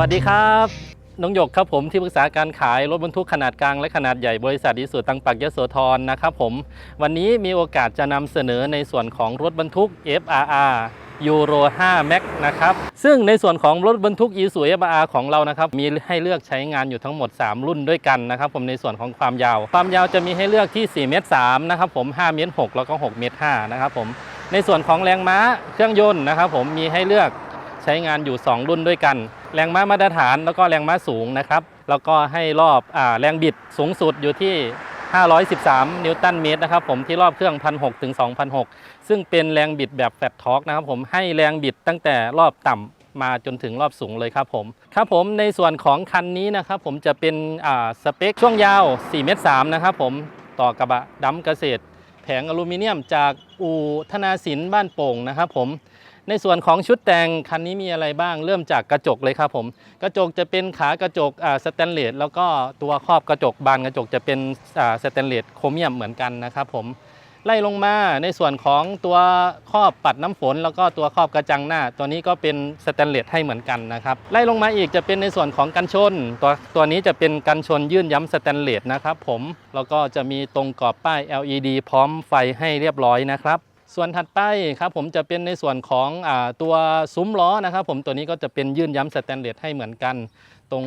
วัสดีครับ น้องหยกครับผมที่ปรึกษาการขายรถบรรทุกขนาดกลางและขนาดใหญ่บริษัทอิสุตังปักยโสธรนะครับผม วันนี้มีโอกาสจะนำเสนอในส่วนของรถบรรทุก FRR ยูโร5 Max นะครับ ซึ่งในส่วนของรถบรรทุก i s u FRR ของเรานะครับ มีให้เลือกใช้งานอยู่ทั้งหมด 3 รุ่นด้วยกันนะครับ ผมในส่วนของความยาว ความยาวจะมีให้เลือกที่ 4 เมตร3นะครับผม 5 เมตร6แล้วก็ 6 เมตร5นะครับผม ในส่วนของแรงม้าเครื่องยนต์นะครับผมมีให้เลือกใช้งานอยู่ 2 รุ่นด้วยกัน แรงม้ามาตรฐานแล้วก็แรงม้าสูงนะครับ แล้วก็ให้รอบอแรงบิดสูงสุดอยู่ที่ 513 นิวตันเมตรนะครับผมที่รอบเครื่อง 1,600ถึง2,600 ซึ่งเป็นแรงบิดแบบแฟตทอร์กนะครับผมให้แรงบิดตั้งแต่รอบต่ำมาจนถึงรอบสูงเลยครับผม ครับผมในส่วนของคันนี้นะครับผมจะเป็นสเปคช่วงยาว 4 เมตร 3 นะครับผมต่อกระบะดำเกษตร แผงอลูมิเนียมจากอู่ธนาสินบ้านโป่งนะครับผม ในส่วนของชุดแต่งคันนี้มีอะไรบ้าง เริ่มจากกระจกเลยครับผม กระจกจะเป็นขากระจกสแตนเลสแล้วก็ตัวครอบกระจกบานกระจกจะเป็นสแตนเลสโครเมียมเหมือนกันนะครับผมไล่ลงมาในส่วนของตัวครอบปัดน้ำฝน แล้วก็ตัวครอบกระจังหน้า ตัวนี้ก็เป็นสแตนเลสให้เหมือนกันนะครับไล่ลงมาอีกจะเป็นในส่วนของกันชน ตัวตัวนี้จะเป็นกันชนยื่นย้ำสแตนเลสนะครับผมแล้วก็จะมีตรงกรอบป้าย LED พร้อมไฟให้เรียบร้อยนะครับ ส่วนถัดไปครับผมจะเป็นในส่วนของอตัวซุ้มล้อนะครับ ผมตัวนี้ก็จะเป็นยื่นย้ำสแตนเลสให้เหมือนกัน ตรง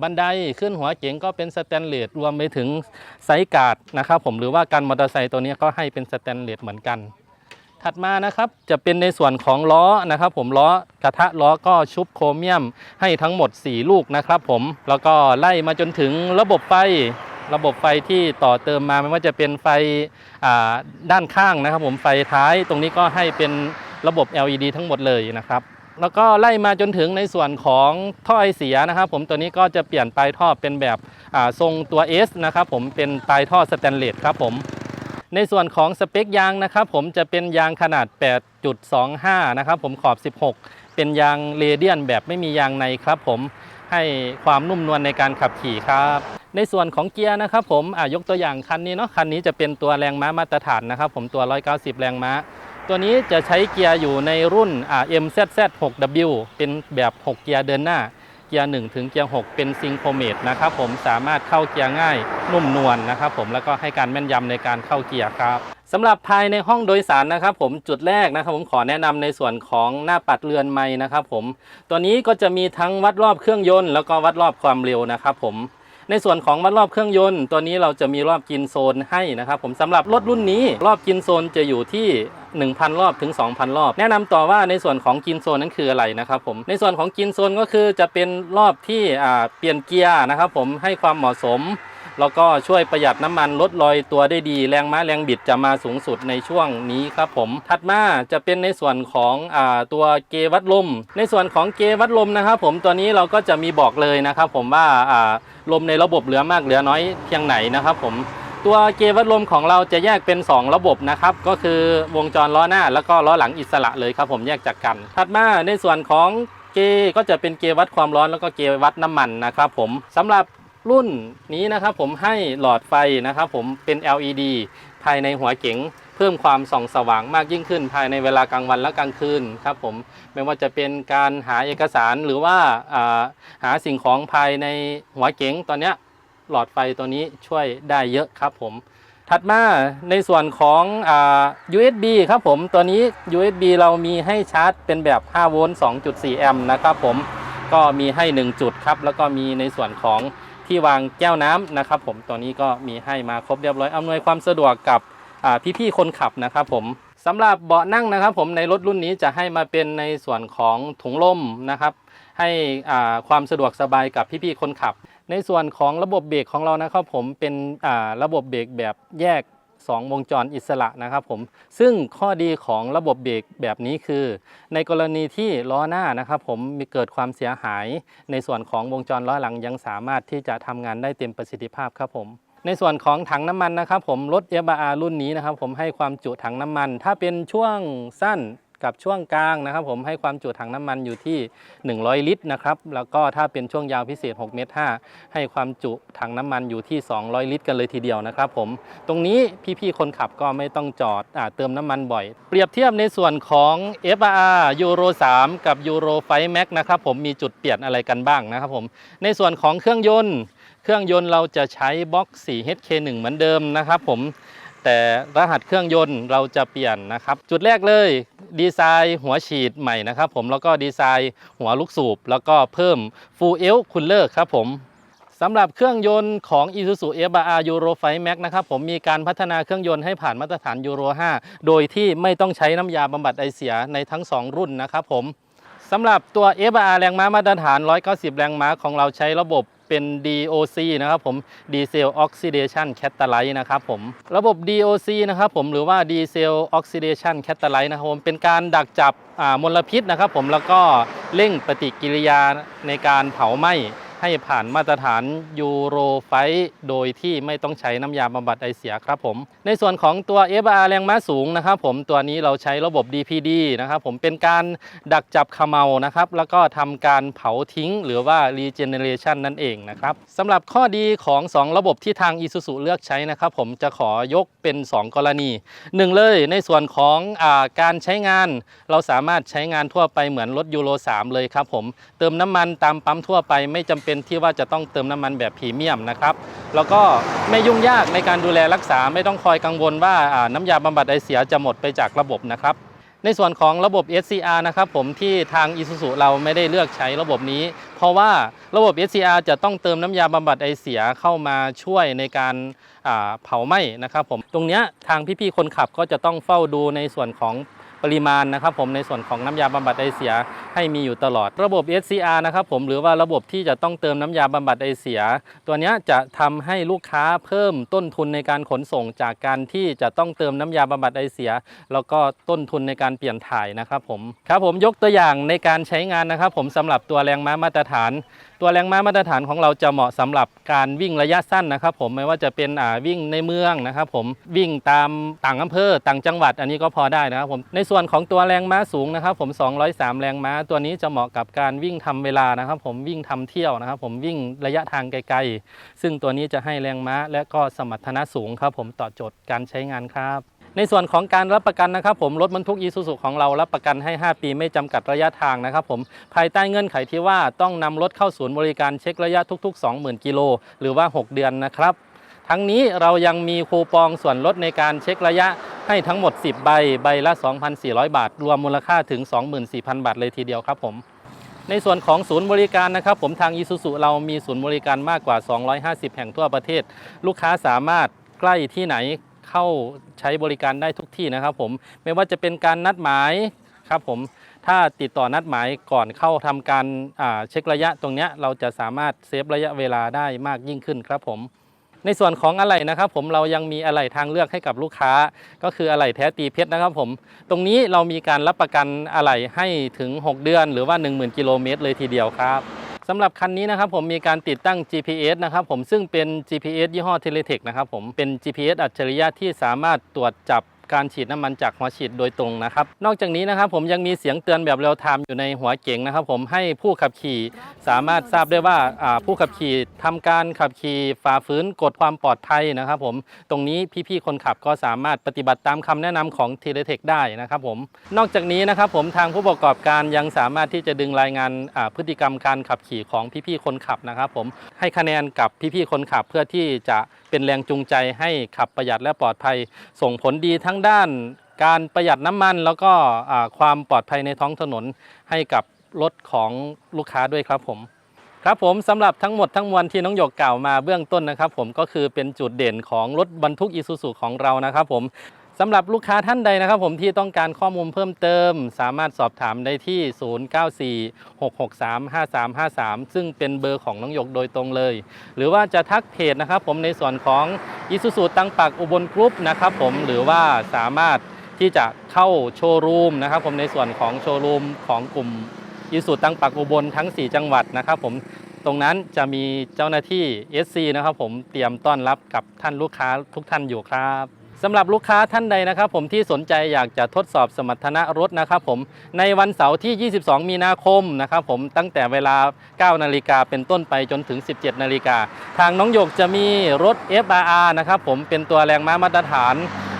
บันไดขึ้นหัวเก๋งก็เป็นสแตนเลสรวมไปถึงไซการ์ดนะครับ ผมหรือว่าการมอเตอร์ไซค์ตัวนี้ก็ให้เป็นสแตนเลสเหมือนกัน ถัดมานะครับจะเป็นในส่วนของล้อนะครับ ผมล้อกระทะล้อก็ชุบโครเมียมให้ทั้งหมด 4 ลูกนะครับ ผมแล้วก็ไล่มาจนถึงระบบไฟ ระบบไฟที่ต่อเติมมาไม่ว่าจะเป็นไฟด้านข้างนะครับ ผมไฟท้ายตรงนี้ก็ให้เป็นระบบ LED ทั้งหมดเลยนะครับแล้วก็ไล่มาจนถึงในส่วนของท่อไอเสียนะครับ ผมตัวนี้ก็จะเปลี่ยนปลายท่อเป็นแบบทรงตัว S นะครับผมเป็นปลายท่อสแตนเลสครับผมในส่วนของสเปคยางนะครับ ผมจะเป็นยางขนาด 8.25 นะครับ ผมขอบ 16 เป็นยางเรเดียนแบบไม่มียางในครับ ผมให้ความนุ่มนวลในการขับขี่ครับ ในส่วนของเกียร์นะครับผมยกตัวอย่างคันนี้เนาะคันนี้จะเป็นตัวแรงม้ามาตรฐานนะครับผมตัว 190 แรงม้า ตัวนี้จะใช้เกียร์อยู่ในรุ่น MZZ 6W เป็นแบบ 6 เกียร์เดินหน้า เกียร์ 1 ถึงเกียร์ 6 เป็นซิงโครเมตนะครับผมสามารถเข้าเกียร์ง่ายนุ่มนวลนะครับผมแล้วก็ให้การแม่นยำในการเข้าเกียร์ครับสำหรับภายในห้องโดยสารนะครับผมจุดแรกนะครับผมขอแนะนำในส่วนของหน้าปัดเรือนไม้นะครับผมตัวนี้ก็จะมีทั้งวัดรอบเครื่องยนต์แล้วก็วัดรอบความเร็วนะครับผม ในส่วนของวัดรอบเครื่องยนต์ ตัวนี้เราจะมีรอบกินโซนให้นะครับผมสำหรับรถรุ่นนี้รอบกินโซนจะอยู่ที่ 1,000 รอบถึง 2,000 รอบ แนะนำต่อว่าในส่วนของกินโซนนั้นคืออะไรนะครับผมในส่วนของกินโซนก็คือจะเป็นรอบที่เปลี่ยนเกียร์นะครับผมให้ความเหมาะสม แล้วก็ช่วยประหยัดน้ำมันลดรอยตัวได้ดี แรงม้าแรงบิดจะมาสูงสุดในช่วงนี้ครับผม ถัดมาจะเป็นในส่วนของอตัวเกวัดลม ในส่วนของเกวัดลมนะครับผมตัวนี้เราก็จะมีบอกเลยนะครับผมว่าลมในระบบเหลือมากเหลือน้อยเพียงไหนนะครับผมตัวเกวัดลมของเราจะแยกเป็น 2 ระบบนะครับก็คือวงจรล้อหน้า แล้วก็ล้อหลังอิสระเลยครับผมแยกจากกัน ถัดมาในส่วนของเกก็จะเป็นเกวัดความร้อนแล้วก็เกวัดน้ำมันนะครับผมสำหรับ รุ่นนี้นะครับผมให้หลอดไฟนะครับผมเป็น LED ภายในหัวเก๋งเพิ่มความส่องสว่างมากยิ่งขึ้น ภายในเวลากลางวันและกลางคืนครับผมไม่ว่าจะเป็นการหาเอกสารหรือว่าาหาสิ่งของภายในหัวเก๋งตอนนี้หลอดไฟตัวนี้ช่วยได้เยอะครับผมถัดมาในส่วนของอ USB ครับผมตัวนี้ USB เรามีให้ชาร์จเป็นแบบ 5 โวลต์ 2.4 แอมป์นะครับผมก็มีให้ 1 จุดครับ แล้วก็มีในส่วนของ ที่วางแก้วน้ำนะครับ ผมตัวนี้ก็มีให้มาครบเรียบร้อยอำนวยความสะดวกกับพี่ๆคนขับนะครับ ผมสำหรับเบาะนั่งนะครับผมในรถรุ่นนี้จะให้มาเป็นในส่วนของถุงลมนะครับ ให้ความสะดวกสบายกับพี่ๆคนขับ ในส่วนของระบบเบรกของเรานะครับผมเป็นระบบเบรกแบบแยก 2 วงจรอิสระนะครับผมซึ่งข้อดีของระบบเบรกแบบนี้คือ ในกรณีที่ล้อหน้านะครับผมมีเกิดความเสียหาย ในส่วนของวงจรล้อหลังยังสามารถที่จะทำงานได้เต็มประสิทธิภาพครับผมในส่วนของถังน้ำมันนะครับผมรถเอบารุ่นนี้นะครับผมให้ความจุถังน้ำมัน ถ้าเป็นช่วงสั้น กับช่วงกลางนะครับ ผมให้ความจุถังน้ำมันอยู่ที่ 100 ลิตรนะครับแล้วก็ถ้าเป็นช่วงยาวพิเศษ6เมตร5ให้ความจุถังน้ำมันอยู่ที่ 200 ลิตร กันเลยทีเดียวนะครับ ผมตรงนี้พี่ๆคนขับก็ไม่ต้องจอดอเติมน้ำมันบ่อย เปรียบเทียบในส่วนของ FR Euro 3กับ Euro 5 Max นะครับผมมีจุดเปลี่ยนอะไรกันบ้างนะครับผมในส่วนของเครื่องยนต์เครื่องยนต์เราจะใช้บล็อก 4HK1 เหมือนเดิมนะครับผมแต่รหัสเครื่องยนต์เราจะเปลี่ยนนะครับ จุดแรกเลย ดีไซน์หัวฉีดใหม่นะครับผมแล้วก็ดีไซน์หัวลูกสูบ แล้วก็เพิ่ม Full L Cooler ครับผมสำหรับเครื่องยนต์ของ Isuzu FR Euro 5 Max นะครับผมมีการพัฒนาเครื่องยนต์ให้ผ่านมาตรฐาน Euro 5 โดยที่ไม่ต้องใช้น้ำยาบำบัดไอเสียในทั้ง 2 รุ่นนะครับผมสำหรับตัว FR แรงม้ามาตรฐาน 190 แรงม้าของเราใช้ระบบ เป็น DOC นะครับผม Diesel Oxidation Catalyst นะครับผม ระบบ DOC นะครับผมหรือว่า Diesel Oxidation Catalyst นะครับผม เป็นการดักจับมลพิษนะครับผมแล้วก็เร่งปฏิกิริยาในการเผาไหม้ ให้ผ่านมาตรฐานยูโรไฟโดยที่ไม่ต้องใช้น้ำยาบำบัดไอเสียครับผม ในส่วนของตัว FR แรงม้าสูงนะครับผมตัวนี้เราใช้ระบบ DPD นะครับผมเป็นการดักจับขมเมานะครับ แล้วก็ทำการเผาทิ้งหรือว่า regeneration นั่นเองนะครับสำหรับข้อดีของ 2 ระบบที่ทาง Isuzu เลือกใช้นะครับผมจะขอยกเป็น 2 กรณี 1 เลยในส่วนของอาการใช้งาน เราสามารถใช้งานทั่วไปเหมือนรถยูโร3เลยครับผมเติมน้ำมันตามปั๊มทั่วไปไม่จำเป็นที่ว่าจะต้องเติมน้ำมันแบบพรีเมียมนะครับแล้วก็ไม่ยุ่งยากในการดูแลรักษาไม่ต้องคอยกังวลว่าน้ำยาบำบัดไอเสียจะหมดไปจากระบบนะครับในส่วนของระบบ SCR นะครับผมที่ทาง Isuzu เราไม่ได้เลือกใช้ระบบนี้ เพราะว่าระบบ SCR จะต้องเติมน้ำยาบำบัดไอเสียเข้ามาช่วยในการเผาไหม้นะครับผมตรงนี้ทางพี่ๆคนขับก็จะต้องเฝ้าดูในส่วนของ ปริมาณนะครับผมในส่วนของน้ำยาบำบัดไอเสียให้มีอยู่ตลอด ระบบ SCR นะครับผมหรือว่าระบบที่จะต้องเติมน้ำยาบำบัดไอเสีย ตัวนี้จะทำให้ลูกค้าเพิ่มต้นทุนในการขนส่งจากการที่จะต้องเติมน้ำยาบำบัดไอเสีย แล้วก็ต้นทุนในการเปลี่ยนถ่ายนะครับผมครับผมยกตัวอย่างในการใช้งานนะครับผมสำหรับตัวแรงม้ามาตรฐาน ตัวแรงม้ามาตรฐานของเราจะเหมาะสำหรับการวิ่งระยะสั้นนะครับผมไม่ว่าจะเป็นวิ่งในเมืองนะครับผมวิ่งตามต่างอำเภอต่างจังหวัดอันนี้ก็พอได้นะครับผมในส่วนของตัวแรงม้าสูงนะครับผม 203 แรงม้า ตัวนี้จะเหมาะกับการวิ่งทำเวลานะครับ ผมวิ่งทำเที่ยวนะครับ ผมวิ่งระยะทางไกลๆซึ่งตัวนี้จะให้แรงม้าและก็สมรรถนะสูงครับ ผมต่อโจทย์การใช้งานครับ ในส่วนของการรับประกันนะครับผมรถบรรทุกอีซูซูของเรารับประกันให้ 5 ปีไม่จำกัดระยะทางนะครับผมภายใต้เงื่อนไขที่ว่าต้องนำรถเข้าศูนย์บริการเช็คระยะทุก ๆ 20,000 กิโลหรือว่า 6 เดือนนะครับ ทั้งนี้เรายังมีคูปองส่วนลดในการเช็คระยะให้ทั้งหมด 10 ใบ ใบละ 2,400 บาท รวมมูลค่าถึง 24,000 บาทเลยทีเดียวครับผมในส่วนของศูนย์บริการนะครับ ผมทาง i s u z u เรามีศูนย์บริการมากกว่า 250 แห่งทั่วประเทศ ลูกค้าสามารถใกล้ที่ไหน เข้าใช้บริการได้ทุกที่นะครับผมไม่ว่าจะเป็นการนัดหมายครับผมถ้าติดต่อนัดหมายก่อนเข้าทำการเช็คระยะตรงนี้เราจะสามารถเซฟระยะเวลาได้มากยิ่งขึ้นครับผม ในส่วนของอะไหล่นะครับ ผมเรายังมีอะไหล่ทางเลือกให้กับลูกค้า ก็คืออะไหล่แท้ตีเพชรนะครับผมตรงนี้เรามีการรับประกันอะไหล่ให้ถึง 6 เดือน หรือว่า 10,000 กิโลเมตรเลยทีเดียวครับ สำหรับคันนี้นะครับผมมีการติดตั้ง GPS นะครับผมซึ่งเป็น GPS ยี่ห้อ Teletech นะครับผมเป็น GPS อัจฉริยะที่สามารถตรวจจับ การฉีดน้ำมันจากหัวฉีดโดยตรงนะครับ นอกจากนี้นะครับผมยังมีเสียงเตือนแบบเรียลไทม์อยู่ในหัวเก๋งนะครับ ผมให้ผู้ขับขี่สามารถทราบได้ว่าผู้ขับขี่ทำการขับขี่ฝ่าฝืนกฎความปลอดภัยนะครับ ผมตรงนี้พี่ๆคนขับก็สามารถปฏิบัติตามคำแนะนำของ t e l e t e c h ได้นะครับผมนอกจากนี้นะครับผมทางผู้ประกอบการยังสามารถที่จะดึงรายงานพฤติกรรมการขับขี่ของพี่ๆคนขับนะครับ ผมให้คะแนนกับพี่ๆคนขับเพื่อที่จะเป็นแรงจูงใจให้ขับประหยัดและปลอดภัย ส่งผลดีทั้งด้านการประหยัดน้ำมันแล้วก็ความปลอดภัยในท้องถนนให้กับรถของลูกค้าด้วยครับผมครับผมสำหรับทั้งหมดทั้งมวลที่น้องหยกกล่าวมาเบื้องต้นนะครับ ผมก็คือเป็นจุดเด่นของรถบรรทุกอีซูซูของเรานะครับผม สำหรับลูกค้าท่านใดนะครับผมที่ต้องการข้อมูลเพิ่มเติม สามารถสอบถามได้ที่ 0946635353 ซึ่งเป็นเบอร์ของน้องหยกโดยตรงเลย หรือว่าจะทักเพจนะครับผมในส่วนของอีซูซูตังปักอุบลกรุ๊ปนะครับผมหรือว่าสามารถที่จะเข้าโชว์รูมนะครับผมในส่วนของโชว์รูมของกลุ่มอีสุตังปักอุบลทั้ง 4 จังหวัดนะครับผมตรงนั้นจะมีเจ้าหน้าที่ SC นะครับผมเตรียมต้อนรับกับท่านลูกค้าทุกท่านอยู่ครับ สำหรับลูกค้าท่านใดนะครับ ผมที่สนใจอยากจะทดสอบสมรรถนะรถนะครับผมในวันเสาร์ที่ 22 มีนาคมนะครับผมตั้งแต่เวลา 9 นาฬิกาเป็นต้นไปจนถึง 17 นาฬิกา ทางน้องหยกจะมีรถ FRR นะครับผมเป็นตัวแรงม้ามาตรฐาน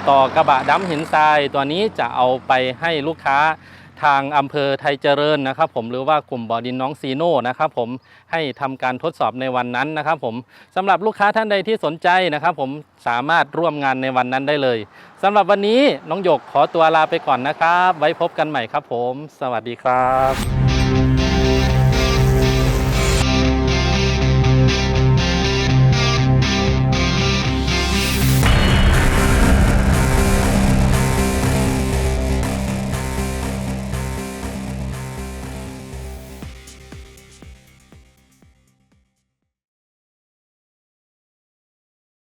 ต่อกระบะดำหินทราย ตัวนี้จะเอาไปให้ลูกค้า ทางอำเภอไทยเจริญนะครับ ผมหรือว่ากลุ่มบ่อดินน้องซีโน่นะครับ ผมให้ทำการทดสอบในวันนั้นนะครับ ผมสำหรับลูกค้าท่านใดที่สนใจนะครับ ผมสามารถร่วมงานในวันนั้นได้เลยสำหรับวันนี้น้องหยกขอตัวลาไปก่อนนะครับ ไว้พบกันใหม่ครับ ผม สวัสดีครับ